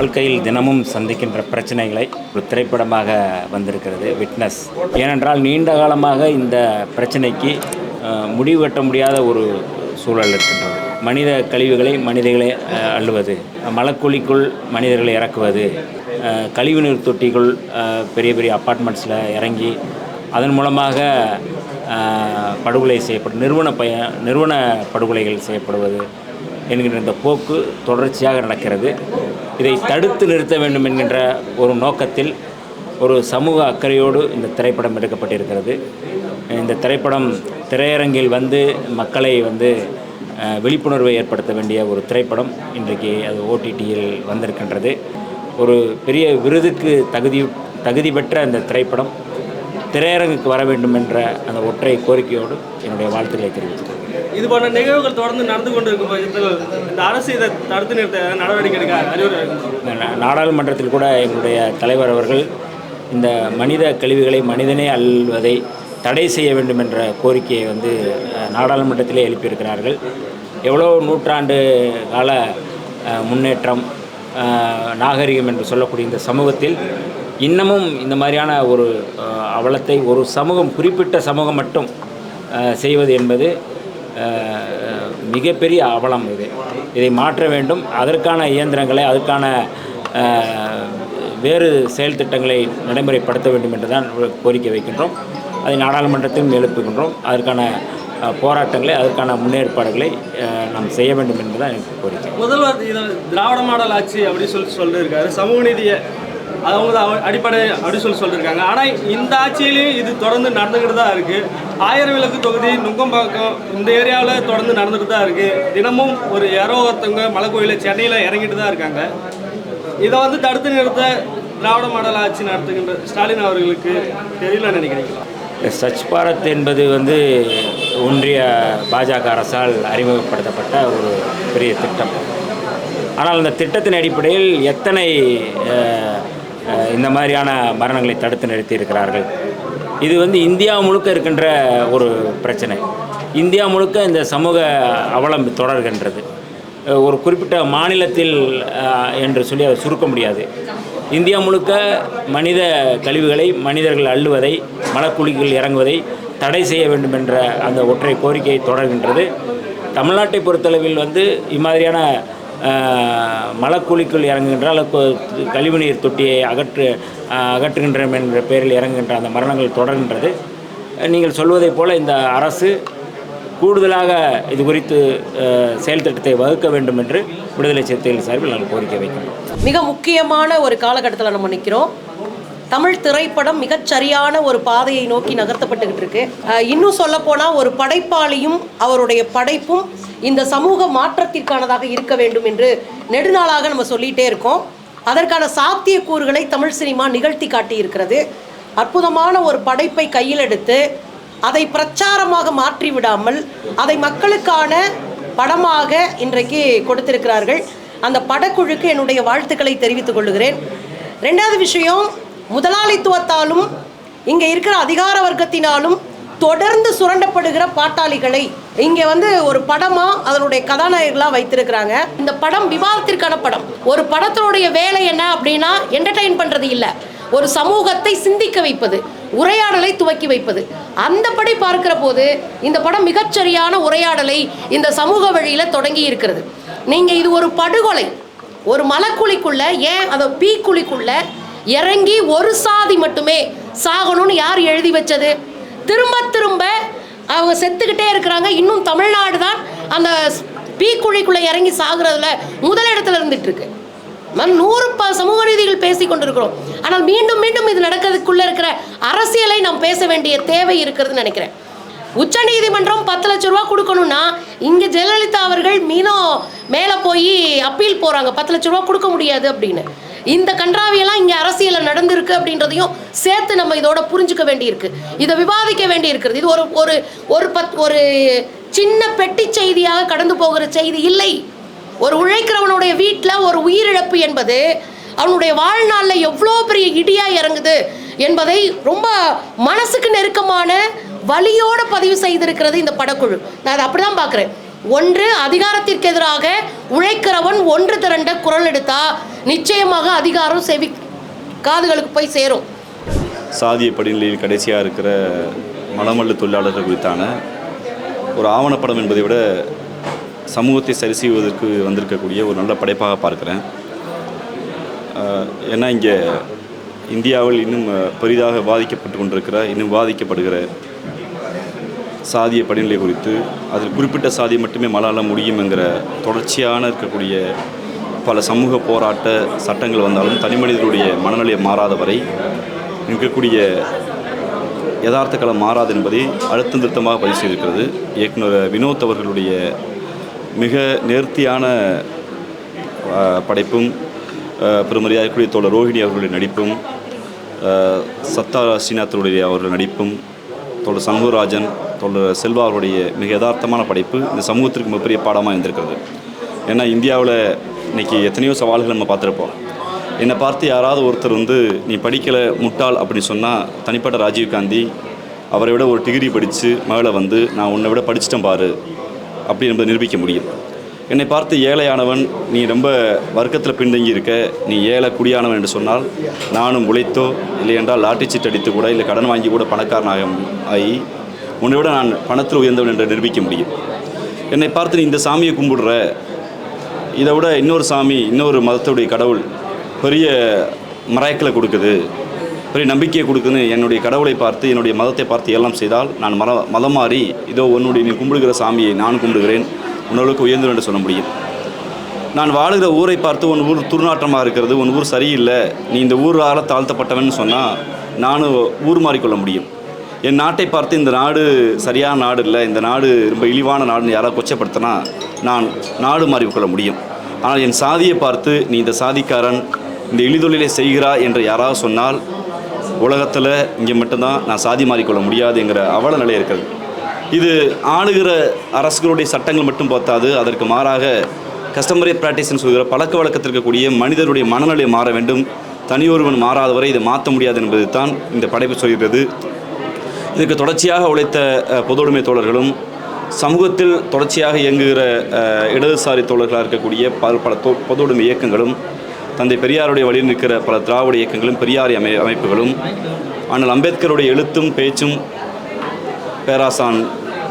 வாழ்க்கையில் தினமும் சந்திக்கின்ற பிரச்சனைகளை ஒரு திரைப்படமாக வந்திருக்கிறது விட்னஸ் ஏனென்றால் நீண்ட காலமாக இந்த பிரச்சனைக்கு முடிவு கட்ட முடியாத ஒரு சூழல் இருக்கின்றது. மனித கழிவுகளை மனிதர்களை அள்ளுவது மலக்குழிக்குள் மனிதர்களை இறக்குவது கழிவுநீர் தொட்டிக்குள் பெரிய பெரிய அப்பார்ட்மெண்ட்ஸில் இறங்கி அதன் மூலமாக படுகொலை செய்யப்படும் நிறுவன பய நிறுவன படுகொலைகள் செய்யப்படுவது என்கின்ற இந்த போக்கு தொடர்ச்சியாக நடக்கிறது. இதை தடுத்து நிறுத்த வேண்டும் என்கின்ற ஒரு நோக்கத்தில் ஒரு சமூக அக்கறையோடு இந்த திரைப்படம் எடுக்கப்பட்டிருக்கிறது. இந்த திரைப்படம் திரையரங்கில் வந்து மக்களை வந்து விழிப்புணர்வை ஏற்படுத்த வேண்டிய ஒரு திரைப்படம் இன்றைக்கு அது ஓடிடியில் வந்திருக்கின்றது. ஒரு பெரிய விருதுக்கு தகுதி தகுதி பெற்ற அந்த திரைப்படம் திரையரங்குக்கு வர வேண்டும் என்ற அந்த ஒற்றை கோரிக்கையோடு என்னுடைய வாழ்த்துக்களை தெரிவித்துக்கொள்கிறேன் இது போன்ற நிகழ்வுகள் தொடர்ந்து நடந்து கொண்டிருக்கும் பட்சத்தில் இந்த அரசு இதை தடுத்து நிறுத்த நடவடிக்கை எடுக்க அறிவுரை நாடாளுமன்றத்தில் கூட எங்களுடைய தலைவர் அவர்கள் இந்த மனித கழிவுகளை மனிதனே அல்வதை தடை செய்ய வேண்டும் என்ற கோரிக்கையை வந்து நாடாளுமன்றத்திலே எழுப்பியிருக்கிறார்கள். எவ்வளோ நூற்றாண்டு கால முன்னேற்றம் நாகரிகம் என்று சொல்லக்கூடிய இந்த சமூகத்தில் இன்னமும் இந்த மாதிரியான ஒரு அவலத்தை ஒரு சமூகம் குறிப்பிட்ட சமூகம் மட்டும் செய்வது என்பது மிகப்பெரிய அவலம் இது. இதை மாற்ற வேண்டும். அதற்கான இயந்திரங்களை அதற்கான வேறு செயல் திட்டங்களை நடைமுறைப்படுத்த வேண்டும் என்று தான் கோரிக்கை வைக்கின்றோம். அதை நாடாளுமன்றத்திலும் எழுப்புகின்றோம் அதற்கான போராட்டங்களை அதற்கான முன்னேற்பாடுகளை நாம் செய்ய வேண்டும் என்பதுதான் எனக்கு கோரிக்கை. முதல்வர் திராவிட மாடல் ஆட்சி அப்படின்னு சொல்லி சொல்லியிருக்காரு. சமூக நீதியை அவங்க தான் அடிப்படை அப்படின்னு சொல்லி சொல்லியிருக்காங்க ஆனால் இந்த ஆட்சியிலையும் இது தொடர்ந்து நடந்துக்கிட்டு தான் இருக்குது ஆயிரம் விளக்கு தொகுதி நுங்கம்பாக்கம் இந்த ஏரியாவில் தொடர்ந்து நடந்துக்கிட்டு தான் இருக்குது தினமும் ஒரு யாரோ ஒருத்தவங்க மலை கோயிலில் சென்னையில் இறங்கிட்டு தான் இருக்காங்க. இதை வந்து தடுத்து நிறுத்த திராவிட மாடல் ஆட்சி நடத்துகின்ற ஸ்டாலின் அவர்களுக்கு தெரியல நினைக்கிறீங்களா? இந்த ஸ்வச் பாரத் என்பது வந்து ஒன்றிய பாஜக அரசால் அறிமுகப்படுத்தப்பட்ட ஒரு பெரிய திட்டம். ஆனால் அந்த திட்டத்தின் அடிப்படையில் எத்தனை இந்த மாதிரியான மரணங்களை தடுத்து நிறுத்தி இருக்கிறார்கள். இது வந்து இந்தியா முழுக்க இருக்கின்ற ஒரு பிரச்சனை. இந்தியா முழுக்க இந்த சமூக அவலம் தொடர்கின்றது. ஒரு குறிப்பிட்ட மாநிலத்தில் என்று சொல்லி அதை சுருக்க முடியாது. இந்தியா முழுக்க மனித கழிவுகளை மனிதர்கள் அள்ளுவதை மலக்குழிகள் இறங்குவதை தடை செய்ய வேண்டும் என்ற அந்த ஒற்றை கோரிக்கை தொடர்கின்றது. தமிழ்நாட்டை பொறுத்தளவில் வந்து இம்மாதிரியான மலக்குழிக்குள் இறங்குகின்ற அல்லது கழிவுநீர் தொட்டியை அகற்று அகற்றுகின்றோம் என்ற பெயரில் இறங்குகின்ற அந்த மரணங்கள் தொடர்கின்றது. நீங்கள் சொல்வதைப் போல இந்த அரசு கூடுதலாக இது குறித்து செயல் திட்டத்தை வகுக்க வேண்டும் என்று விடுதலை சிறுத்தைகள் சார்பில் நாங்கள் கோரிக்கை வைக்கிறோம். மிக முக்கியமான ஒரு காலகட்டத்தில் நம்ம நிற்கிறோம் தமிழ் திரைப்படம் மிகச்சரியான ஒரு பாதையை நோக்கி நகர்த்தப்பட்டுக்கிட்டு இருக்கு. இன்னும் சொல்ல போனால் ஒரு படைப்பாளியும் அவருடைய படைப்பும் இந்த சமூக மாற்றத்திற்கானதாக இருக்க வேண்டும் என்று நெடுநாளாக நம்ம சொல்லிகிட்டே இருக்கோம். அதற்கான சாத்தியக்கூறுகளை தமிழ் சினிமா நிகழ்த்தி காட்டியிருக்கிறது. அற்புதமான ஒரு படைப்பை கையில் எடுத்து அதை பிரச்சாரமாக மாற்றி விடாமல் அதை மக்களுக்கான படமாக இன்றைக்கு கொடுத்திருக்கிறார்கள். அந்த படக்குழுக்கு என்னுடைய வாழ்த்துக்களை தெரிவித்துக் கொள்கிறேன் ரெண்டாவது விஷயம் முதலாளித்துவத்தாலும் இங்கே இருக்கிற அதிகார வர்க்கத்தினாலும் தொடர்ந்து சுரண்டப்படுகிற பாட்டாளிகளை இங்கே வந்து ஒரு படமாக அதனுடைய கதாநாயகர்களாக வைத்திருக்கிறாங்க. இந்த படம் விவாதத்திற்கான படம். ஒரு படத்தினுடைய வேலை என்ன அப்படின்னா என்டர்டெயின் பண்ணுறது இல்லை. ஒரு சமூகத்தை சிந்திக்க வைப்பது உரையாடலை துவக்கி வைப்பது. அந்தபடி பார்க்கிற போது இந்த படம் மிகச்சரியான உரையாடலை இந்த சமூக வழியில் தொடங்கி இருக்கிறது. நீங்கள் இது ஒரு படுகொலை. ஒரு மலக்குழிக்குள்ள ஏன் அதை பீக்குழிக்குள்ள இறங்கி ஒரு சாதி மட்டுமே சாகணும்னு யார் எழுதி வச்சது? திரும்ப திரும்ப அவங்க செத்துக்கிட்டே இருக்கிறாங்க. இன்னும் தமிழ்நாடு தான் அந்த பீக்குழிக்குள்ள இறங்கி சாகுறதுல முதலிடத்துல இருந்துட்டு இருக்கு நம்ம நூறு ப சமூக நீதிகள் பேசி கொண்டிருக்கிறோம். ஆனால் மீண்டும் மீண்டும் இது நடக்கிறதுக்குள்ள இருக்கிற அரசியலை நாம் பேச வேண்டிய தேவை இருக்கிறதுன்னு நினைக்கிறேன். உச்ச நீதிமன்றம் பத்து லட்ச ரூபா கொடுக்கணும்னா இங்கே ஜெயலலிதா அவர்கள் மீனும் மேலே போய் அப்பீல் போகிறாங்க பத்து லட்ச ரூபா கொடுக்க முடியாது அப்படின்னு. இந்த கன்றாவியெல்லாம் இங்கே அரசியலில் நடந்திருக்கு அப்படின்றதையும் சேர்த்து நம்ம இதோட புரிஞ்சுக்க வேண்டியிருக்கு. இதை விவாதிக்க வேண்டியிருக்கிறது. இது ஒரு ஒரு ஒரு பத் ஒரு சின்ன பெட்டி செய்தியாக கடந்து போகிற செய்தி இல்லை. ஒரு உழைக்கிறவனுடைய வீட்டில் ஒரு உயிரிழப்பு என்பது அவனுடைய வாழ்நாளில் எவ்வளோ பெரிய இடியாக இறங்குது என்பதை ரொம்ப மனசுக்கு நெருக்கமான வழியோட பதிவு செய்திருக்கிறது இந்த படக்குழு. நான் அதை அப்படி தான் பார்க்குறேன். ஒன்று அதிகாரத்திற்கு எதிராக உழைக்கிறவன் ஒன்று திரண்ட குரல் எடுத்தா நிச்சயமாக அதிகாரம் செவி காதுகளுக்கு போய் சேரும். சாதிய படிநிலையில் கடைசியாக இருக்கிற மலமல்ல தொழிலாளர்கள் குறித்தான ஒரு ஆவணப்படம் என்பதை விட சமூகத்தை சரி செய்வதற்கு வந்திருக்கக்கூடிய ஒரு நல்ல படைப்பாக பார்க்குறேன். ஏன்னா இங்கே இந்தியாவில் இன்னும் பெரிதாக பாதிக்கப்பட்டு கொண்டிருக்கிற இன்னும் பாதிக்கப்படுகிற சாதிய படிநிலை குறித்து அதில் குறிப்பிட்ட சாதி மட்டுமே மலால முடியும் என்கிற தொடர்ச்சியான இருக்கக்கூடிய பல சமூக போராட்ட சட்டங்கள் வந்தாலும் தனி மனிதனுடைய மனநிலை மாறாத வரை இருக்கக்கூடிய யதார்த்த களம் மாறாது என்பதை அழுத்தம் திருத்தமாக பதிவு செய்திருக்கிறது. இயக்குனர் வினோத் அவர்களுடைய மிக நேர்த்தியான படைப்பும் ஆஹ், பெருமரியாதைக்குரிய தோழர் ரோஹிணி அவர்களுடைய நடிப்பும் சத்தா ஸ்ரீநாத்தனுடைய அவர்கள் நடிப்பும் தோழர் சண்முகராஜன் தோழர் செல்வா அவருடைய மிக யதார்த்தமான படைப்பு இந்த சமூகத்திற்கு மிகப்பெரிய பாடமாக இருந்திருக்கிறது. ஏன்னா இந்தியாவில் இன்றைக்கி எத்தனையோ சவால்கள் நம்ம பார்த்துருப்போம். என்னை பார்த்து யாராவது ஒருத்தர் வந்து நீ படிக்கலை முட்டாள் அப்படின்னு சொன்னால் தனிப்பட்ட ராஜீவ் காந்தி அவரை விட ஒரு டிகிரி படித்து மேலே வந்து நான் உன்னை விட படிச்சிட்டேன் பாரு அப்படி என்பதை நிரூபிக்க முடியும். என்னை பார்த்து ஏழையானவன் நீ ரொம்ப வர்க்கத்தில் பின்தங்கி இருக்க நீ ஏழை குடியானவன் என்று சொன்னால் நானும் உழைத்தோ இல்லை என்றால் லாட்டி சீட் அடித்து கூட இல்லை கடன் வாங்கி கூட பணக்காரனாக ஆகி உன்னை விட நான் பணத்தில் உயர்ந்தவன் என்று நிரூபிக்க முடியும். என்னை பார்த்து நீ இந்த சாமியை கும்பிடுற. இதை விட இன்னொரு சாமி இன்னொரு மதத்துடைய கடவுள் பெரிய மராய்க்களை கொடுக்குது பெரிய நம்பிக்கையை கொடுக்குதுன்னு என்னுடைய கடவுளை பார்த்து என்னுடைய மதத்தை பார்த்து எல்லாம் செய்தால் நான் மத மதம் மாறி இதோ உன்னுடைய நீ கும்பிடுகிற சாமியை நான் கும்பிடுகிறேன். உன்னளவுக்கு உயர்ந்து என்று சொல்ல முடியும். நான் வாழுகிற ஊரை பார்த்து உன் ஊர் துர்நாற்றமாக இருக்கிறது உன் ஊர் சரியில்லை நீ இந்த ஊரால் தாழ்த்தப்பட்டவன் சொன்னால் நானும் ஊர் மாறிக்கொள்ள முடியும். என் நாட்டை பார்த்து இந்த நாடு சரியான நாடு இல்லை இந்த நாடு ரொம்ப இழிவான நாடுன்னு யாராவது கொச்சப்படுத்தினா நான் நாடு மாறிக்கொள்ள முடியும். ஆனால் என் சாதியை பார்த்து நீ இந்த சாதிக்காரன் இந்த இழிதொழிலை செய்கிறா என்று யாராவது சொன்னால் உலகத்தில் இங்கே மட்டும்தான் நான் சாதி மாறிக்கொள்ள முடியாதுங்கிற அவல நிலை இருக்கிறது. இது ஆளுகிற அரசுகளுடைய சட்டங்கள் மட்டும் பார்த்தாது அதற்கு மாறாக கஸ்டமரி ப்ராக்டிஸ்னு சொல்கிற பழக்க வழக்கத்தில் இருக்கக்கூடிய மனிதருடைய மனநிலை மாற வேண்டும். தனியொருவன் மாறாத வரை இதை மாற்ற முடியாது என்பது தான் இந்த படைப்பு சொல்கிறது. இதுக்கு தொடர்ச்சியாக உழைத்த பொதுவுடைமை தோழர்களும் சமூகத்தில் தொடர்ச்சியாக இயங்குகிற இடதுசாரி தோழர்களாக இருக்கக்கூடிய பல பல தொ பொதுவுடைமை இயக்கங்களும் தந்தை பெரியாருடைய வழியில் நிற்கிற பல திராவிட இயக்கங்களும் பெரியாரி அமை அமைப்புகளும் ஆனால் அம்பேத்கருடைய எழுத்தும் பேச்சும் பேராசான்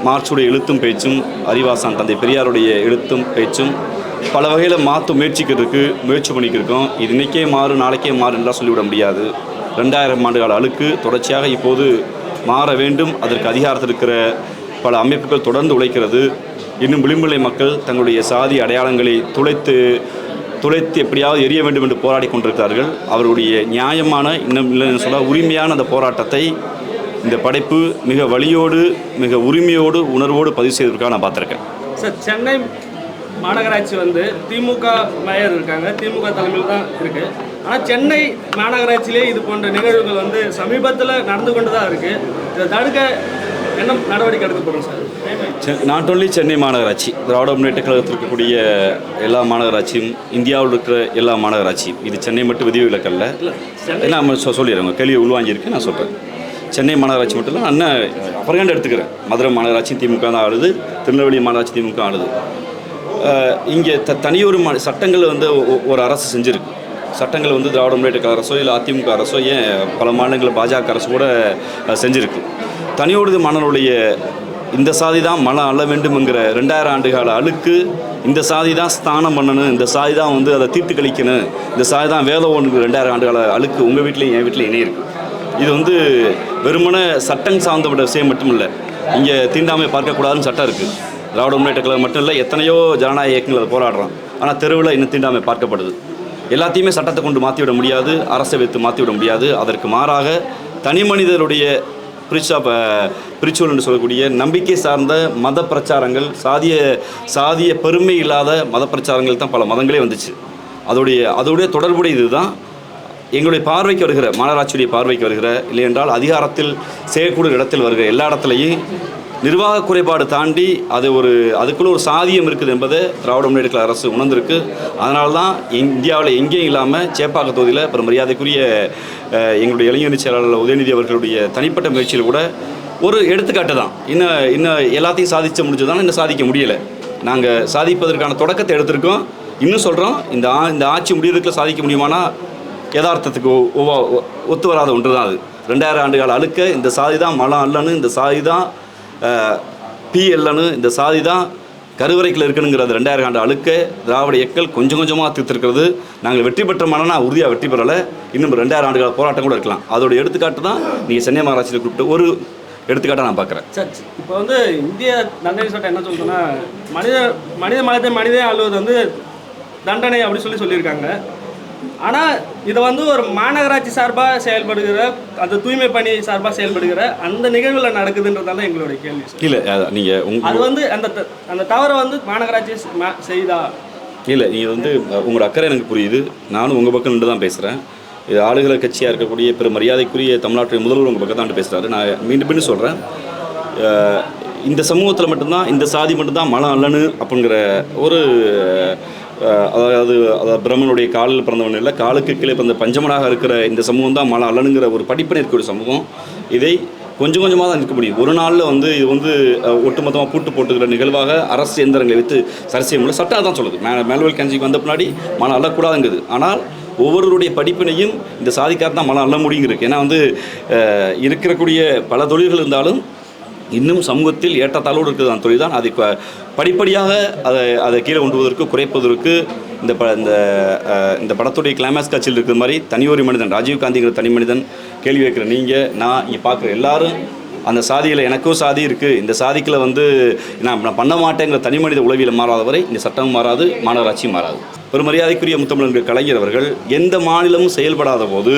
மார்ச்சுடைய எழுத்தும் பேச்சும் அறிவாசான் தந்தை பெரியாருடைய எழுத்தும் பேச்சும் பல வகையில் மாற்ற முயற்சிக்கிறதுக்கு முயற்சி பண்ணிக்கிருக்கோம். இது இன்றைக்கே மாறு நாளைக்கே மாறு என்றால் சொல்லிவிட முடியாது. ரெண்டாயிரம் ஆண்டுகால அழுக்கு தொடர்ச்சியாக இப்போது மாற வேண்டும். அதற்கு அதிகாரத்தில் இருக்கிற பல அமைப்புகள் தொடர்ந்து உழைக்கிறது. இன்னும் விளிம்புநிலை மக்கள் தங்களுடைய சாதி அடையாளங்களை துளைத்து துளைத்து எப்படியாவது எரிய வேண்டும் என்று போராடி கொண்டிருக்கிறார்கள். அவருடைய நியாயமான இன்னும் இல்லைன்னு சொல்ல உரிமையான அந்த போராட்டத்தை இந்த படைப்பு மிக வலியோடு மிக உரிமையோடு உணர்வோடு பதிவு செய்வதற்காக நான் பார்த்துருக்கேன். சார் சென்னை மாநகராட்சி வந்து திமுக மேயர் இருக்காங்க. திமுக தலைமையில் தான் இருக்குது ஆனால் சென்னை மாநகராட்சியிலே இது போன்ற நிகழ்வுகள் வந்து சமீபத்தில் நடந்து கொண்டு தான் இருக்கு. இதை தடுக்க என்ன நடவடிக்கை எடுக்கப்படும் சார்? நாட் only சென்னை மாநகராட்சி திராவிட முன்னேற்ற கழகத்தில் இருக்கக்கூடிய எல்லா மாநகராட்சியும் இந்தியாவில் இருக்கிற எல்லா மாநகராட்சியும் இது சென்னை மட்டும் விதிவிலக்கல்ல நான் சொல்லிடுறேங்க கேள்வி உள்வாங்கியிருக்கேன் நான் சொல்கிறேன் சென்னை மாநகராட்சி மட்டும் இல்லை அண்ணன் அப்புறம் எடுத்துக்கிறேன். மதுரை மாநகராட்சி திமுக தான் ஆளுது திருநெல்வேலி மாநகராட்சி திமுக ஆளுது. இங்கே த தனியொரு சட்டங்கள் வந்து ஒரு அரசு செஞ்சுருக்கு. சட்டங்கள் வந்து திராவிட முன்னேற்ற அரசோ இல்லை அதிமுக அரசோ ஏன் பல மாநிலங்களில் பாஜக அரசு கூட செஞ்சுருக்கு? தனியோடு மன்னருடைய இந்த சாதி தான் மனம் அள்ள வேண்டும்ங்கிற ரெண்டாயிரம் ஆண்டுகால அழுக்கு இந்த சாதி தான் ஸ்தானம் பண்ணணும் இந்த சாதி தான் வந்து அதை தீர்த்து கழிக்கணும் இந்த சாதி தான் வேதம் ஒன்று ரெண்டாயிரம் ஆண்டுகால அழுக்கு உங்கள் வீட்லேயும் என் வீட்லேயும் இணையிருக்கு இது வந்து வெறுமனே சட்டம் சார்ந்தப்பட்ட விஷயம் மட்டும் இல்லை இங்கே தீண்டாமை பார்க்கக்கூடாதுன்னு சட்டம் இருக்குது திராவிட முன்னேற்ற கழகம் மட்டும் இல்லை எத்தனையோ ஜனநாயக இயக்கங்கள் அதை போராடுறோம் ஆனால் தெருவில் இன்னும் தீண்டாமை பார்க்கப்படுது. எல்லாத்தையுமே சட்டத்தை கொண்டு மாற்றிவிட முடியாது அரசை வைத்து மாற்றிவிட முடியாது. அதற்கு மாறாக தனி மனிதருடைய பிரிச்சா பிரிச்சுவல் என்று சொல்லக்கூடிய நம்பிக்கை சார்ந்த மத பிரச்சாரங்கள் சாதிய சாதிய பெருமை இல்லாத மத பிரச்சாரங்கள் தான் பல மதங்களே வந்துச்சு. அதோடைய அதோடைய தொடர்புடைய இதுதான். எங்களுடைய பார்வைக்கு வருகிற மாநகராட்சியுடைய பார்வைக்கு வருகிற இல்லை என்றால் அதிகாரத்தில் செய்யக்கூடிய இடத்தில் வருகிற எல்லா இடத்துலையும் நிர்வாக குறைபாடு தாண்டி அது ஒரு அதுக்குள்ள ஒரு சாதியம் இருக்குது என்பதை திராவிட முன்னேற்ற கழக அரசு உணர்ந்திருக்கு. அதனால தான் இந்தியாவில் எங்கேயும் இல்லாமல் சேப்பாக்க தொகுதியில் அப்புறம் மரியாதைக்குரிய எங்களுடைய இளைஞர் செயலாளர் உதயநிதி அவர்களுடைய தனிப்பட்ட முயற்சியில் கூட ஒரு எடுத்துக்காட்டு தான். இன்னும் இன்னும் எல்லாத்தையும் சாதிச்ச முடிஞ்சதுனால இன்னும் சாதிக்க முடியலை. நாங்கள் சாதிப்பதற்கான தொடக்கத்தை எடுத்திருக்கோம். இன்னும் சொல்கிறோம் இந்த ஆ இந்த ஆட்சி முடியறதுக்குள்ள சாதிக்க முடியுமானா யதார்த்தத்துக்கு ஒ- ஒ- ஒத்து வராத ஒன்று தான் அது. ரெண்டாயிரம் ஆண்டு கால அழுக்க இந்த சாதி தான் மலம் அல்லன்னு இந்த சாதி தான் பி இந்த சாதி தான் கருவறைக்குள்ள இருக்கணுங்கிறது ரெண்டாயிரம் ஆண்டு அழுக்க திராவிட இயக்கல் கொஞ்சம் கொஞ்சமாக தீர்த்திருக்கிறது. நாங்கள் வெற்றி பெற்ற மனனா உறுதியாக வெற்றி பெறலை. இன்னும் ரெண்டாயிரம் ஆண்டுகள் போராட்டம் கூட இருக்கலாம். அதோட எடுத்துக்காட்டு தான் நீங்கள் சென்னை மாநகராட்சியில் கூப்பிட்டு ஒரு எடுத்துக்காட்டாக நான் பார்க்குறேன். சரி இப்போ வந்து இந்திய தண்டனை சட்டம் என்ன சொல்லுன்னா மனித மனித மதத்தை மனிதே ஆளுவது வந்து தண்டனை அப்படின்னு சொல்லி சொல்லியிருக்காங்க. ஆனால் இதை வந்து ஒரு மாநகராட்சி சார்பாக செயல்படுகிற அந்த தூய்மை பணி சார்பாக செயல்படுகிற அந்த நிகழ்வில் நடக்குதுன்றதால எங்களுடைய கேள்வி இல்லை நீங்கள் அது வந்து அந்த அந்த தவறை வந்து மாநகராட்சி செய்தா? இல்லை நீங்கள் வந்து உங்களோட அக்கறை எனக்கு புரியுது. நானும் உங்கள் பக்கம் நின்று தான் பேசுகிறேன் இது ஆளுகிற கட்சியாக இருக்கக்கூடிய பெரும் மரியாதைக்குரிய தமிழ்நாட்டின் முதல்வர் உங்கள் பக்கம் தான் பேசுகிறாரு நான் மீண்டும் மீண்டும் சொல்கிறேன் இந்த சமூகத்தில் மட்டும்தான் இந்த சாதி மட்டும்தான் மனம் அல்லன்னு அப்படிங்கிற ஒரு அதாவது அதாவது பிரம்மனுடைய காலில் பிறந்தவன் இல்லை காலுக்கு கீழே பிறந்த பஞ்சமனாக இருக்கிற இந்த சமூகம் தான் மலை அல்லனுங்கிற ஒரு படிப்பினை இருக்கக்கூடிய சமூகம். இதை கொஞ்சம் கொஞ்சமாக தான் நிற்க முடியும். ஒரு நாளில் வந்து இது வந்து ஒட்டுமொத்தமாக பூட்டு போட்டுக்கிற நிகழ்வாக அரசு எந்திரங்களை வைத்து சரி செய்ய முடியல. சட்டம் தான் சொல்லுது. மே மேல்வெல் கஞ்சிக்கு வந்த பின்னாடி மனம் அள்ளக்கூடாதுங்குது ஆனால் ஒவ்வொருவருடைய படிப்பினையும் இந்த சாதிக்கார தான் மனம் அள்ள முடியுங்கிறது ஏன்னா வந்து இருக்கக்கூடிய பல தொழில்கள் இருந்தாலும் இன்னும் சமூகத்தில் ஏற்றத்தாளோடு இருக்குது அந்த தொழில் தான். அதை படிப்படியாக அதை அதை கீழே கொண்டு வருவதற்கு குறைப்பதற்கு இந்த ப இந்த இந்த படத்துடைய கிளைமேக்ஸ் காட்சியில் இருக்கிற மாதிரி தனியொரு மனிதன் ராஜீவ்காந்திங்கிற தனி மனிதன் கேள்வி வைக்கிற நீங்கள் நான் இங்கே பார்க்குற எல்லாரும் அந்த சாதியில் எனக்கும் சாதி இருக்குது இந்த சாதிக்கில் வந்து நான் நான் பண்ண மாட்டேங்கிற தனி மனித உளவியல் மாறாத வரை இந்த சட்டமும் மாறாது மாநகராட்சியும் மாறாது. ஒரு மரியாதைக்குரிய முத்தமிழர்கள் கலைஞர் அவர்கள் எந்த மாநிலமும் செயல்படாத போது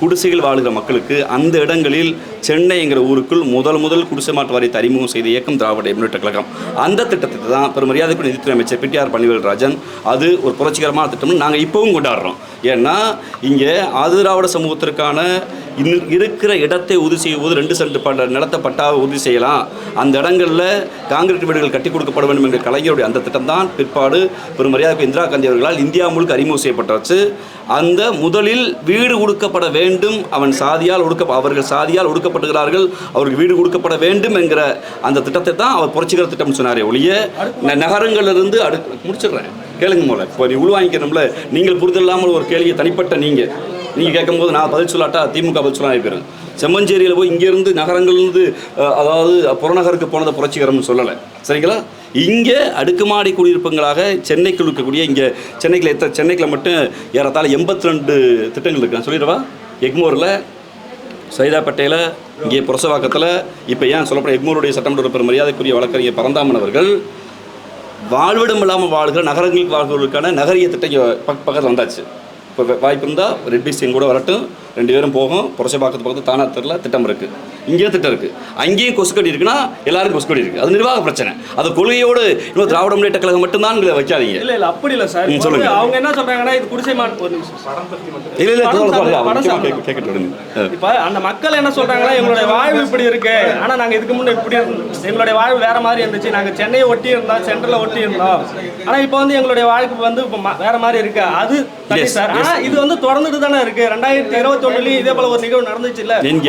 குடிசையில் வாழ்கிற மக்களுக்கு அந்த இடங்களில் சென்னைங்கிற ஊருக்குள் முதல் முதல் குடிசை மாற்று வாரியத்தை அறிமுகம் செய்த இயக்கம் திராவிட முன்னேற்ற கழகம். அந்த திட்டத்தை தான் பெரும் மரியாதைக்குரிய நிதித்துறை அமைச்சர் பிடிஆர் பன்னீர்ராஜன் அது ஒரு புரட்சிகரமான திட்டம்னு நாங்கள் இப்போவும் கொண்டாடுறோம். ஏன்னா இங்கே ஆதிராவிட சமூகத்திற்கான இன்னும் இருக்கிற இடத்தை உறுதி செய்வது ரெண்டு சென்ட் பட்ட நிலத்தை பட்டாவை உறுதி செய்யலாம். அந்த இடங்களில் காங்கிரீட் வீடுகள் கட்டி கொடுக்கப்பட வேண்டும் என்ற கலைஞருடைய அந்த திட்டம் தான் பிற்பாடு பெரும் மரியாதை இந்திரா காந்தி அவர்களால் இந்தியா முழுக்க அறிமுகம் செய்யப்பட்டாச்சு. அந்த முதலில் வீடு கொடுக்கப்பட வேண்டும் அவன் சாதியால் ஒடுக்க அவர்கள் சாதியால் ஒடுக்கப்படுகிறார்கள் அவருக்கு வீடு கொடுக்கப்பட வேண்டும் என்கிற அந்த திட்டத்தை தான் அவர் புரட்சிகர திட்டம்னு சொன்னாரே ஒழிய நகரங்களிலிருந்து அடு முடிச்சிடுறேன். கேளுங்க போல இப்போ நீ உள்வாங்கிக்கணும்ல. நீங்கள் புரிதல் இல்லாமல் ஒரு கேள்வியை தனிப்பட்ட நீங்கள் நீங்கள் கேட்கும்போது நான் பதில் சொல்லாட்டா திமுக பதில் சொல்லாமல் ஆகிப்பேன் செம்மஞ்சேரியில் போய் இங்கேருந்து நகரங்கள்லேருந்து அதாவது புறநகருக்கு போனதை புரட்சிகரம்னு சொல்லலை. சரிங்களா? இங்கே அடுக்குமாடி குடியிருப்புங்களாக சென்னைக்குள் இருக்கக்கூடிய இங்கே சென்னைக்குள்ள எத்த சென்னைக்குள்ள மட்டும் ஏறத்தாழ எண்பத்தி ரெண்டு திட்டங்கள் இருக்கு. நான் சொல்லிடுவா? எக்மோரில் சைதாப்பேட்டையில் இங்கே புரசவாக்கத்தில் இப்போ ஏன் சொல்லப்பட எக்மோருடைய சட்டமன்ற உறுப்பினர் மரியாதைக்குரிய வழக்கறிஞர் பரந்தாமன் அவர்கள் வாழ்விடம் இல்லாமல் வாழ்கிற நகரங்களுக்கு வாழ்கிறவர்களுக்கான நகரிய திட்டம் பக்கத்தில் வந்தாச்சு. இப்போ வாய்ப்பு இருந்தால் ரெட் பீஸ் கூட வரட்டும் ரெண்டு பேரும் போகும். புரசபாக்கத்து பக்கத்து தானாத்தரில் திட்டம் இருக்குது இங்கேயும் திட்டம் இருக்குது அங்கேயும் கொசுக்கடி இருக்குன்னா எல்லாருக்கும் கொசுக்கடி இருக்குது அது நிர்வாக பிரச்சனை. அது கொள்கையோடு இன்னும் திராவிட முன்னேற்ற கழகம் மட்டும்தான் இதை வைக்காதீங்க. இல்ல இல்ல அப்படி இல்ல சார். சொல்லுங்க. அவங்க என்ன சொல்றாங்கன்னா இது குடிசை மாட்டு ஒரு நிமிஷம். சார். இல்லை இல்லை. இப்ப அந்த மக்கள் என்ன சொல்றாங்கன்னா எங்களுடைய வாழ்வு இப்படி இருக்கு. ஆனா நாங்க இதுக்கு முன்னே இப்படி. எங்களுடைய வாழ்வு வேற மாதிரி இருந்துச்சு. நாங்க சென்னையை ஒட்டி இருந்தோம் சென்ட்ரல்ல ஒட்டி இருந்தோம். ஆனா இப்போ வந்து எங்களுடைய வாழ்க்கை வந்து இப்போ வேற மாதிரி இருக்கு. அது தனி சார். yes. ஆனா இது வந்து தொடர்ந்துட்டு தானே இருக்கு. ரெண்டாயிரத்தி இருபத்தி ஒண்ணுலயும் இதே போல ஒரு நிகழ்வு நடந்துச்சு இல்ல நீங்க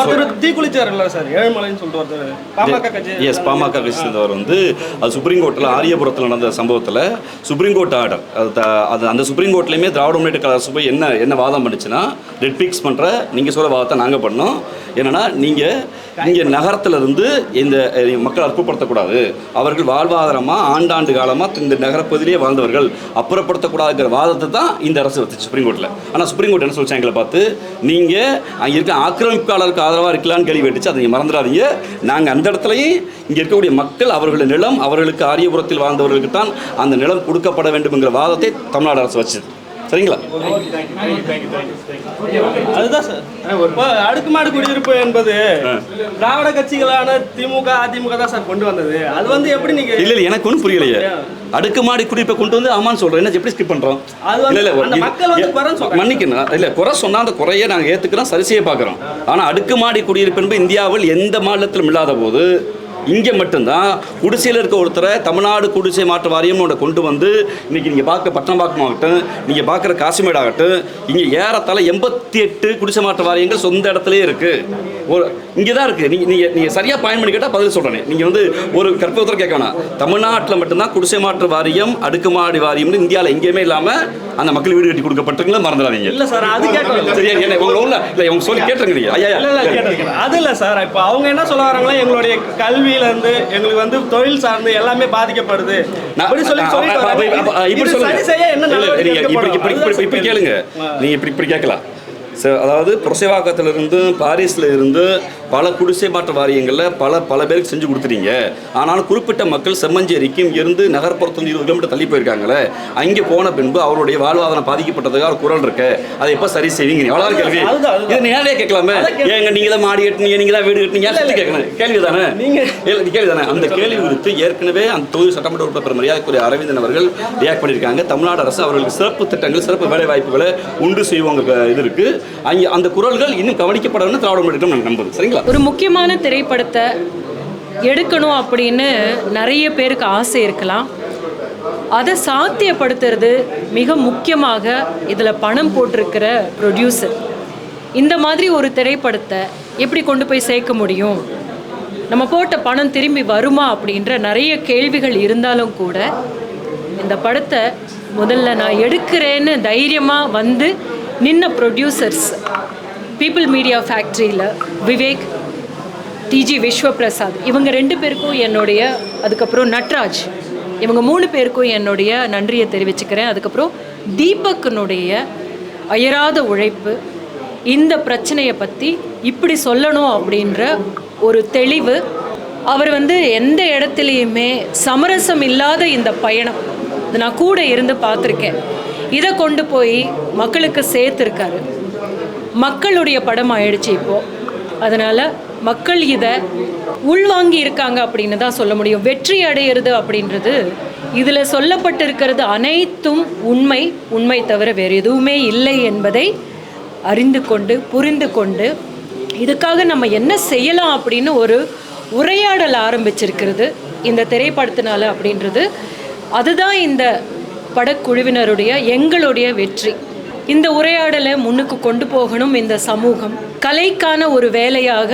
ஒருத்தர் தீக்குளிச்சாருல்ல சார்? ஏழுமலைன்னு சொல்லிட்டு ஒருத்தர். பாமக கட்சி எஸ் பாமக கட்சி சேர்ந்தவர் வந்து அது சுப்ரீம் கோர்ட்டில் ஆரியபுரத்தில் நடந்த சம்பவத்தில் சுப்ரீம் கோர்ட் ஆர்டர் அது அந்த சுப்ரீம் கோர்ட்லேயுமே திராவிட முன்னேற்ற கழக போய் என்ன என்ன வாதம் பண்ணுச்சுன்னா ரெட் பிக்ஸ் பண்ணுற நீங்கள் சொல்ல வாதத்தை நாங்கள் பண்ணோம். என்னன்னா நீங்கள் இங்கே நகரத்துல இருந்து இந்த மக்கள் அற்புப்படுத்தக்கூடாது அவர்கள் வாழ்வாதாரமாக ஆண்டாண்டு காலமாக இந்த நகரப்பகுதியிலே வாழ்ந்தவர்கள். அப்புறப்படுத்தக்கூடாதுங்கிற வாதத்தை தான் இந்த அரசு வச்சுச்சு சுப்ரீம் கோர்ட்டில் ஆனால் சுப்ரீம் கோர்ட் என்ன சொல்லிச்சு எங்களை பார்த்து? நீங்கள் அங்கே இருக்க ஆக்கிரமிப்பாளருக்கு ஆதரவாக இருக்கலாம்னு கேள்வி கேட்டுச்சு அதை நீங்கள் மறந்துடாதீங்க. நாங்கள் அந்த இடத்துலையும் இங்கே இருக்கக்கூடிய மக்கள் அவர்களுடைய நிலம் அவர்களுக்கு ஆரியபுரத்தில் வாழ்ந்தவர்களுக்கு தான் அந்த நிலம் கொடுக்கப்பட வேண்டும்ங்கிற வாதத்தை தமிழ்நாடு அரசு வச்சது. சரிங்களா? அதுதான் சார். இப்போ அடுக்குமாடி குடியிருப்பு என்பது திராவிட கட்சிகளான திமுக அதிமுக தான் சார் கொண்டு வந்தது. அது வந்து எப்படி நீங்க இல்லை இல்லை எனக்கு ஒன்றும் புரியலையே. அடுக்குமாடி குடியிருப்பை கொண்டு வந்து ஆமான்னு சொல்கிறேன் என்ன எப்படி ஸ்கிப் அது வந்து அந்த மக்கள் வந்து சொல்றாங்க. மன்னிக்கணும். இல்லை குறை சொன்னால் அந்த குறையை நாங்கள் ஏற்றுக்கிறோம் சரி செய்ய பார்க்குறோம் ஆனால் அடுக்குமாடி குடியிருப்பு என்பது இந்தியாவில் எந்த மாநிலத்திலும் இல்லாத போது இங்கே மட்டும்தான் குடிசையில் இருக்க ஒருத்தரை தமிழ்நாடு குடிசை மாற்று வாரியம்னு கொண்டு வந்து இன்னைக்கு நீங்கள் பார்க்க பட்டணம்பாக்கம் ஆகட்டும் நீங்கள் பார்க்குற காசிமேடு ஆகட்டும் இங்கே ஏறத்தாழ எண்பத்தி எட்டு குடிசை மாற்று வாரியங்கள் சொந்த இடத்துலயே இருக்குது ஒரு இங்கே தான் இருக்குது நீங்கள் நீங்கள் நீங்கள் சரியாக பாயிண்ட் பண்ணி கேட்டால் பதில் சொல்கிறேன் நீங்கள் வந்து ஒரு கற்பூரத்தில் கேட்க வேணாம். தமிழ்நாட்டில் மட்டும்தான் குடிசை மாற்று வாரியம் அடுக்குமாடி வாரியம்னு இந்தியாவில் எங்கேயுமே இல்லாமல் அந்த மக்கள் வீடு கட்டி கொடுக்கப்பட்டிருக்கீங்களா மறந்துடாதீங்க. இல்ல சார் அது கேட்கல சரியா என்ன உங்க ஊர்ல இல்லை உங்க சொல்லி கேட்டுருங்க ஐயா இல்ல இல்ல கேட்டிருக்கேன் அது இல்ல சார் இப்போ அவங்க என்ன சொல்ல வராங்களா எங்களுடைய கல்வியில இருந்து எங்களுக்கு வந்து தொழில் சார்ந்து எல்லாமே பாதிக்கப்படுது. நான் அப்படி சொல்லி இப்படி சொல்லுங்க. என்ன இப்படி? இப்படி இப்படி கேளுங்க. நீங்க இப்படி இப்படி கேட்கலாம். அதாவது புரசைவாக்கத்துல இருந்து பாரிஸ்ல இருந்து பல குடிசை மாற்று வாரியங்களில் பல பல பேருக்கு செஞ்சு கொடுத்துட்டீங்க. ஆனாலும் குறிப்பிட்ட மக்கள் செம்மஞ்சேரிக்கும் இருந்து நகர்ப்புறத்து இருபது கிலோமீட்டர் தள்ளி போயிருக்காங்களே. அங்கே போன பின்பு அவருடைய வாழ்வாதாரம் பாதிக்கப்பட்டதுக்காக ஒரு குரல் இருக்கு. அதை எப்போ சரி செய்வீங்க? எவ்வளோ கேள்வி. இது நேரடியாக கேட்கலாமே. ஏங்க நீங்க தான் மாடி கட்டினீங்க நீங்க தான் வீடு கட்டினீங்க. கேட்கணும்? கேள்வி தானே நீங்க- இல்ல, கேள்வி தானே அந்த கேள்வி குறித்து ஏற்கனவே அந்த தொகுதி சட்டமன்ற உறுப்பினர் மரியாதைக்குரிய அரவிந்தன் அவர்கள் ரியாக்ட் பண்ணியிருக்காங்க. தமிழ்நாடு அரசு அவர்களுக்கு சிறப்பு திட்டங்கள் சிறப்பு வேலை வாய்ப்புகளை உண்டு செய்வோங்க இது இருக்கு. அங்கே அந்த குரல்கள் இன்னும் கவனிக்கப்படணும்னு திராவிட முன்னேற்றம் நாங்கள் நம்புது. சரிங்களா? ஒரு முக்கியமான திரைப்படத்தை எடுக்கணும் அப்படின்னு நிறைய பேருக்கு ஆசை இருக்கலாம். அதை சாத்தியப்படுத்துறது மிக முக்கியமாக இதில் பணம் போட்டிருக்கிற ப்ரொடியூசர் இந்த மாதிரி ஒரு திரைப்படத்தை எப்படி கொண்டு போய் சேர்க்க முடியும்? நம்ம போட்ட பணம் திரும்பி வருமா அப்படின்ற நிறைய கேள்விகள் இருந்தாலும் கூட இந்த படத்தை முதல்ல நான் எடுக்கிறேன்னு தைரியமாக வந்து நின்ன ப்ரொடியூசர்ஸ் பீப்புள் மீடியா ஃபேக்ட்ரியில் விவேக் டிஜி விஸ்வபிரசாத் இவங்க ரெண்டு பேருக்கும் என்னுடைய அதுக்கப்புறம் நட்ராஜ் இவங்க மூணு பேருக்கும் என்னுடைய நன்றியை தெரிவிச்சுக்கிறேன். அதுக்கப்புறம் தீபக்கினுடைய அயராத உழைப்பு இந்த பிரச்சனையை பற்றி இப்படி சொல்லணும் அப்படின்ற ஒரு தெளிவு அவர் வந்து எந்த இடத்துலையுமே சமரசம் இல்லாத இந்த பயணம் நான் கூட இருந்து பார்த்துருக்கேன். இதை கொண்டு போய் மக்களுக்கு சேர்த்துருக்காரு. மக்களுடைய படம் ஆயிடுச்சு இப்போ. அதனால மக்கள் இதை உள்வாங்கி இருக்காங்க அப்படின்னு தான் சொல்ல முடியும். வெற்றி அடையிறது அப்படின்றது இதில் சொல்லப்பட்டிருக்கிறது அனைத்தும் உண்மை உண்மை தவிர வேறு எதுவுமே இல்லை என்பதை அறிந்து கொண்டு புரிந்து கொண்டு இதுக்காக நம்ம என்ன செய்யலாம் அப்படின்னு ஒரு உரையாடல் ஆரம்பிச்சிருக்கிறது இந்த திரைப்படத்தினால அப்படின்றது. அதுதான் இந்த படக்குழுவினருடைய எங்களுடைய வெற்றி. இந்த உரையாடலை முன்னுக்கு கொண்டு போகணும் இந்த சமூகம். கலைக்கான ஒரு வேலையாக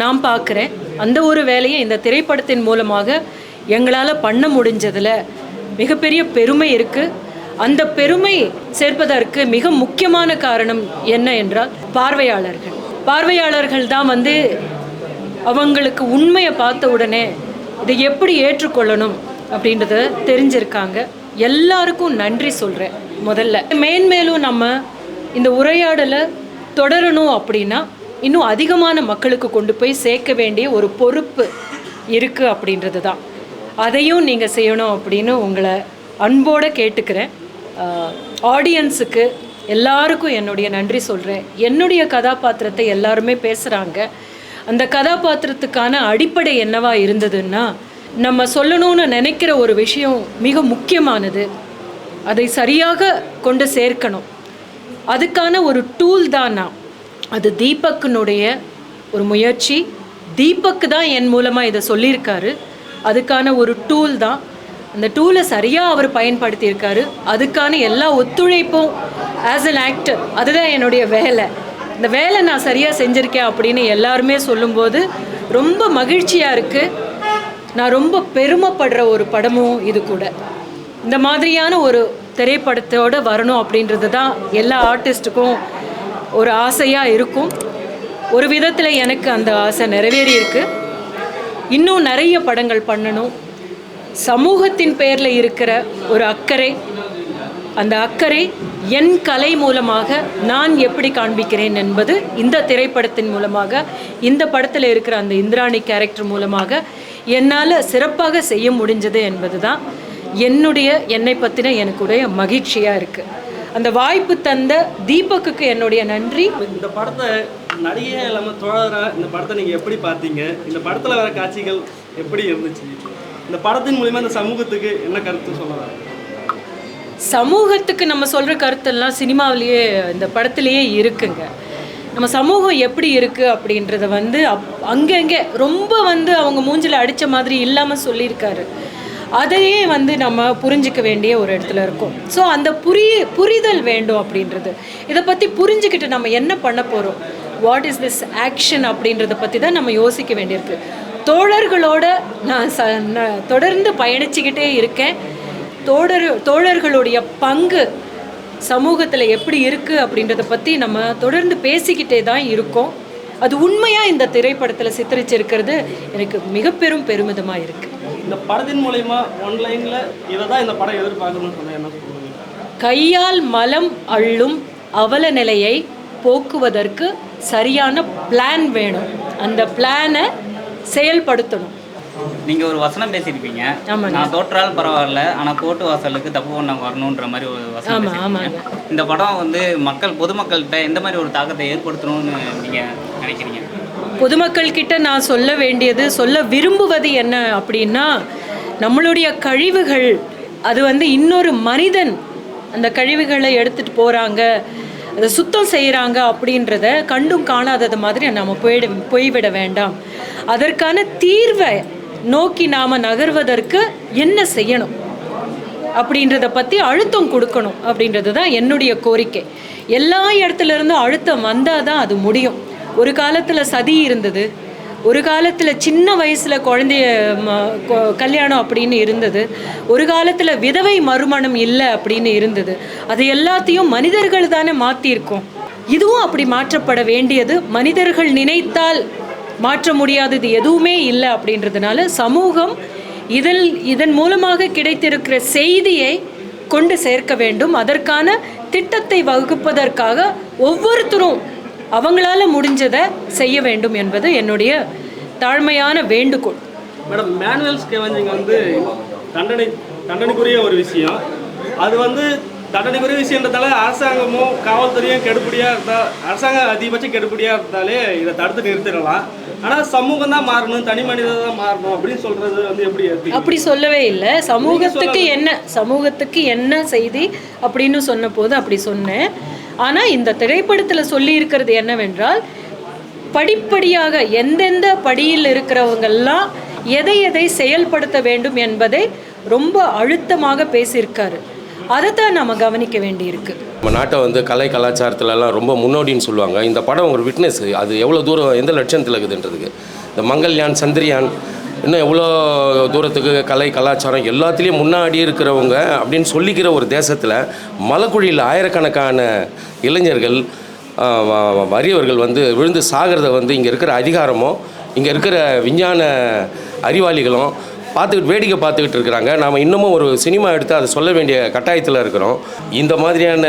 நான் பார்க்குறேன். அந்த ஒரு வேலையை இந்த திரைப்படத்தின் மூலமாக எங்களால் பண்ண முடிஞ்சதில் மிகப்பெரிய பெருமை இருக்குது அந்த பெருமை சேர்ப்பதற்கு மிக முக்கியமான காரணம் என்ன என்றால் பார்வையாளர்கள். பார்வையாளர்கள் தான் வந்து அவங்களுக்கு உண்மையை பார்த்த உடனே இதை எப்படி ஏற்றுக்கொள்ளணும் அப்படின்றத தெரிஞ்சிருக்காங்க. எல்லாருக்கும் நன்றி சொல்கிறேன் முதல்ல. மேன்மேலும் நம்ம இந்த உரையாடலை தொடரணும் அப்படின்னா இன்னும் அதிகமான மக்களுக்கு கொண்டு போய் சேர்க்க வேண்டிய ஒரு பொறுப்பு இருக்குது அப்படின்றது தான். அதையும் நீங்கள் செய்யணும் அப்படின்னு உங்களை அன்போடு கேட்டுக்கிறேன். ஆடியன்ஸுக்கு எல்லாருக்கும் என்னுடைய நன்றி சொல்கிறேன் என்னுடைய கதாபாத்திரத்தை எல்லாருமே பேசுகிறாங்க அந்த கதாபாத்திரத்துக்கான அடிப்படை என்னவா இருந்ததுன்னா நம்ம சொல்லணும்னு நினைக்கிற ஒரு விஷயம் மிக முக்கியமானது. அதை சரியாக கொண்டு சேர்க்கணும். அதுக்கான ஒரு டூல் தான் நான். அது தீபக்கினுடைய ஒரு முயற்சி. தீபக் தான் என் மூலமாக இதை சொல்லியிருக்காரு. அதுக்கான ஒரு டூல் தான். அந்த டூலை சரியாக அவர் பயன்படுத்தியிருக்காரு. அதுக்கான எல்லா ஒத்துழைப்பும் ஆஸ் அன் ஆக்டர் அதுதான் என்னுடைய வேலை. இந்த வேலை நான் சரியாக செஞ்சுருக்கேன் அப்படின்னு எல்லாருமே சொல்லும்போது ரொம்ப மகிழ்ச்சியாக இருக்குது நான் ரொம்ப பெருமைப்படுற ஒரு படமும் இது கூட. இந்த மாதிரியான ஒரு திரைப்படத்தோடு வரணும் அப்படின்றது தான் எல்லா ஆர்டிஸ்ட்டுக்கும் ஒரு ஆசையாக இருக்கும். ஒரு விதத்தில் எனக்கு அந்த ஆசை நிறைவேறியிருக்கு. இன்னும் நிறைய படங்கள் பண்ணணும். சமூகத்தின் பேரில் இருக்கிற ஒரு அக்கறை அந்த அக்கறை என் கலை மூலமாக நான் எப்படி காண்பிக்கிறேன் என்பது இந்த திரைப்படத்தின் மூலமாக இந்த படத்தில் இருக்கிற அந்த இந்திராணி கேரக்டர் மூலமாக என்னால் சிறப்பாக செய்ய முடிஞ்சது என்பது தான் என்னுடைய என்னை பற்றின எனக்குடைய மகிழ்ச்சியாக இருக்குது அந்த வாய்ப்பு தந்த தீபக்குக்கு என்னுடைய நன்றி. இந்த படத்தை நடிகை இல்லாமல் தோழரா இந்த படத்தை நீங்கள் எப்படி பார்த்தீங்க? இந்த படத்தில் வர காட்சிகள் எப்படி இருந்துச்சு? இந்த படத்தின் மூலிமா இந்த சமூகத்துக்கு என்ன கருத்து சொல்லலாம்? சமூகத்துக்கு நம்ம சொல்கிற கருத்தெல்லாம் சினிமாவிலேயே இந்த படத்துலேயே இருக்குங்க. நம்ம சமூகம் எப்படி இருக்குது அப்படின்றத வந்து அப் அங்கங்கே ரொம்ப வந்து அவங்க மூஞ்சில் அடித்த மாதிரி இல்லாமல் சொல்லியிருக்காரு. அதையே வந்து நம்ம புரிஞ்சிக்க வேண்டிய ஒரு இடத்துல இருக்கோம். ஸோ அந்த புரிய புரிதல் வேண்டும் அப்படின்றது. இதை பற்றி புரிஞ்சுக்கிட்டு நம்ம என்ன பண்ண போகிறோம் வாட் இஸ் திஸ் ஆக்ஷன் அப்படின்றத பற்றி தான் நம்ம யோசிக்க வேண்டியிருக்கு. தோழர்களோட நான் ச நான் தொடர்ந்து பயணிச்சுக்கிட்டே இருக்கேன். தோழர் தோழர்களுடைய பங்கு சமூகத்தில் எப்படி இருக்குது அப்படின்றத பற்றி நம்ம தொடர்ந்து பேசிக்கிட்டே தான் இருக்கோம். அது உண்மையாக இந்த திரைப்படத்தில் சித்தரிச்சிருக்கிறது எனக்கு மிக பெரும் பெருமிதமாக இருக்குது இந்த படத்தின் மூலயமா ஒன்லைனில் இதை தான் இந்த படம் எதிர்பார்க்கணும்னு சொன்னால் என்ன சொல்லுவீங்க? கையால் மலம் அள்ளும் அவல நிலையை போக்குவதற்கு சரியான பிளான் வேணும். அந்த பிளானை செயல்படுத்தணும். நீங்க ஒரு வசனம் பேசியிருப்பீங்க. நான் தோற்றால் பரவாயில்ல ஆனா கோர்ட்டு வாசலுக்கு தப்பு பண்ணவங்க வரணுன்ற மாதிரி ஒரு வசனம். இந்த படம் வந்து மக்கள் பொதுமக்கள்கிட்ட எந்த மாதிரி ஒரு தாக்கத்தை ஏற்படுத்தணும்னு நீங்க நினைக்கிறீங்க? பொதுமக்கள் கிட்ட நான் சொல்ல வேண்டியது சொல்ல விரும்புவது என்ன அப்படின்னா நம்மளுடைய கழிவுகள் அது வந்து இன்னொரு மனிதன் அந்த கழிவுகளை எடுத்துட்டு போறாங்க அதை சுத்தம் செய்கிறாங்க அப்படின்றத கண்டும் காணாதது மாதிரி நம்ம போயிட போய்விட வேண்டாம். அதற்கான தீர்வை நோக்கி நாம் நகர்வதற்கு என்ன செய்யணும்? அப்படின்றத பற்றி அழுத்தம் கொடுக்கணும் அப்படின்றது தான் என்னுடைய கோரிக்கை. எல்லா இடத்துல இருந்தும் அழுத்தம் வந்தால் தான் அது முடியும். ஒரு காலத்தில் சதி இருந்தது. ஒரு காலத்தில் சின்ன வயசில் குழந்தைய ம- கொ- கல்யாணம் அப்படின்னு இருந்தது. ஒரு காலத்தில் விதவை மறுமணம் இல்லை அப்படின்னு இருந்தது. அது எல்லாத்தையும் மனிதர்கள் தானே மாற்றியிருக்கோம் இதுவும் அப்படி மாற்றப்பட வேண்டியது. மனிதர்கள் நினைத்தால் மாற்ற முடியாதது எதுவுமே இல்லை அப்படின்றதுனால சமூகம் இதில் இதன் மூலமாக கிடைத்திருக்கிற செய்தியை கொண்டு சேர்க்க வேண்டும். அதற்கான திட்டத்தை வகுப்பதற்காக ஒவ்வொருத்தரும் அவங்களால முடிஞ்சதை செய்ய வேண்டும் என்பது என்னுடைய தாழ்மையான வேண்டுகோள். மேடம் மேனுவல் ஸ்கேவஞ்சிங் வந்து தண்டனை தண்டனைக்குரிய ஒரு விஷயம். அது வந்து தண்டனைக்குரிய விஷயன்றதால அரசாங்கமும் காவல்துறையும் கெடுபடியாக இருந்தால் அரசாங்கம் அதிகபட்சம் கெடுபடியாக இருந்தாலே இதை தடுத்து நிறுத்திடலாம். ஆனால் சமூகம் தான் மாறணும் தனி மனிதன் தான் மாறணும் அப்படின்னு சொல்றது வந்து எப்படி? அப்படி சொல்லவே இல்லை. சமூகத்துக்கு என்ன சமூகத்துக்கு என்ன செய்தி அப்படின்னு சொன்னபோது அப்படி சொன்னேன். ஆனால் இந்த திரைப்படத்தில் சொல்லி இருக்கிறது என்னவென்றால் படிப்படியாக எந்தெந்த படியில் இருக்கிறவங்கெல்லாம் எதை எதை செயல்படுத்த வேண்டும் என்பதை ரொம்ப அழுத்தமாக பேசியிருக்காரு. அதை தான் நம்ம கவனிக்க வேண்டியிருக்கு. நம்ம நாட்டை வந்து கலை கலாச்சாரத்துலலாம் ரொம்ப முன்னோடின்னு சொல்லுவாங்க. இந்த படம் ஒரு விட்னஸ் அது எவ்வளோ தூரம் எந்த லட்சணத்தில் இருக்குதுன்றதுக்கு. இந்த மங்கள்யான் சந்திரயான் இன்னும் எவ்வளோ தூரத்துக்கு கலை கலாச்சாரம் எல்லாத்துலேயும் முன்னாடி இருக்கிறவங்க அப்படின்னு சொல்லிக்கிற ஒரு தேசத்தில் மலக்குழியில் ஆயிரக்கணக்கான இளைஞர்கள் வறியவர்கள் வந்து விழுந்து சாகிறத வந்து இங்கே இருக்கிற அதிகாரமும் இங்கே இருக்கிற விஞ்ஞான அறிவாளிகளும் பார்த்துக்கிட்டு வேடிக்கை பார்த்துக்கிட்டு இருக்கிறாங்க. நாம் இன்னமும் ஒரு சினிமா எடுத்து அதை சொல்ல வேண்டிய கட்டாயத்தில் இருக்கிறோம். இந்த மாதிரியான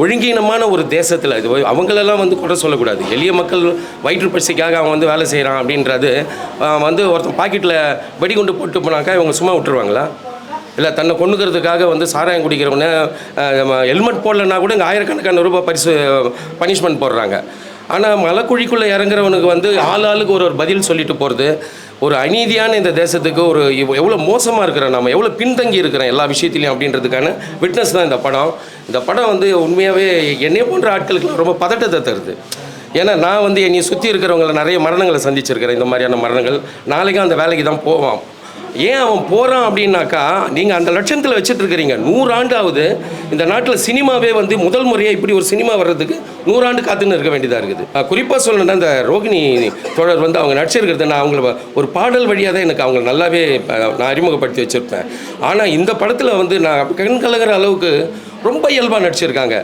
ஒழுங்கீனமான ஒரு தேசத்தில் இது அவங்களெல்லாம் வந்து குறை சொல்லக்கூடாது. எளிய மக்கள் வயிற்று பசிக்காக அவன் வந்து வேலை செய்கிறான் அப்படின்றது வந்து ஒருத்தன் பாக்கெட்டில் வெடிகுண்டு போட்டு போனாக்கா இவங்க சும்மா விட்டுருவாங்களா? இல்லை தன்னை கொண்டுக்கிறதுக்காக வந்து சாராயம் குடிக்கிறவன ஹெல்மெட் போடலன்னா கூட இங்கே ஆயிரக்கணக்கான ரூபாய் பரிசு பனிஷ்மெண்ட் போடுறாங்க. ஆனால் மலைக்குழிக்குள்ளே இறங்குறவனுக்கு வந்து ஆள் ஆளுக்கு ஒரு ஒரு பதில் சொல்லிட்டு போகிறது ஒரு அநீதியான இந்த தேசத்துக்கு ஒரு எவ்வளோ மோசமாக இருக்கிறோம் நம்ம எவ்வளோ பின்தங்கி இருக்கிறோம் எல்லா விஷயத்துலையும் அப்படின்றதுக்கான விட்னஸ் தான் இந்த படம். இந்த படம் வந்து உண்மையாகவே என்னைய போன்ற ஆட்களுக்கு ரொம்ப பதட்டத்தை தருது. ஏன்னா நான் வந்து என்னை சுற்றி இருக்கிறவங்கள நிறைய மரணங்களை சந்திச்சிருக்கிறேன். இந்த மாதிரியான மரணங்கள். நாளைக்கும் அந்த வேலைக்கு தான் போவான். ஏன் அவன் போகிறான் அப்படின்னாக்கா நீங்கள் அந்த லட்சத்தில் வச்சுட்டு இருக்கிறீங்க நூறாண்டு ஆகுது இந்த நாட்டில் சினிமாவே வந்து முதல் முறையாக இப்படி ஒரு சினிமா வர்றதுக்கு நூறாண்டு காத்துன்னு இருக்க வேண்டியதாக இருக்குது. குறிப்பாக சொல்லணும்னா இந்த ரோகிணி தொடர் வந்து அவங்க நடிச்சிருக்கிறது நான் அவங்கள ஒரு பாடல் வழியாக தான் எனக்கு அவங்க நல்லாவே நான் அறிமுகப்படுத்தி வச்சுருப்பேன். ஆனால் இந்த படத்தில் வந்து நான் கண் கலங்குற அளவுக்கு ரொம்ப இயல்பாக நடிச்சிருக்காங்க.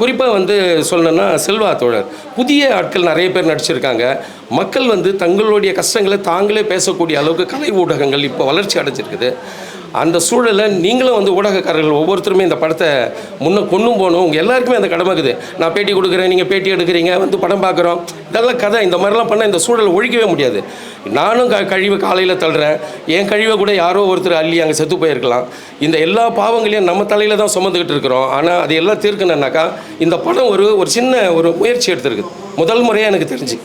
குறிப்பாக வந்து சொல்லணும்னா செல்வா தோழர். புதிய ஆட்கள் நிறைய பேர் நடிச்சிருக்காங்க. மக்கள் வந்து தங்களுடைய கஷ்டங்களை தாங்களே பேசக்கூடிய அளவுக்கு கலை ஊடகங்கள் இப்போ வளர்ச்சி அடைஞ்சிருக்குது. அந்த சூழலை நீங்களும் வந்து ஊடகக்காரர்கள் ஒவ்வொருத்தருமே இந்த படத்தை முன்ன கொண்டும் போகணும். உங்கள் எல்லாருக்குமே அந்த கடமை இருக்குது. நான் பேட்டி கொடுக்குறேன் நீங்கள் பேட்டி எடுக்கிறீங்க வந்து படம் பார்க்குறோம். இதெல்லாம் கதை. இந்த மாதிரிலாம் பண்ணால் இந்த சூழலை ஒழிக்கவே முடியாது. நானும் க கழிவு காலையில் தள்ளுறேன். என் கழிவை கூட யாரோ ஒருத்தர் அள்ளி அங்கே செத்து போயிருக்கலாம். இந்த எல்லா பாவங்களையும் நம்ம தலையில் தான் சுமந்துக்கிட்டு இருக்கிறோம். ஆனால் அது எல்லாம் தீர்க்கணுன்னாக்கா இந்த படம் ஒரு ஒரு சின்ன ஒரு முயற்சி எடுத்திருக்குது முதல் முறையாக எனக்கு தெரிஞ்சு.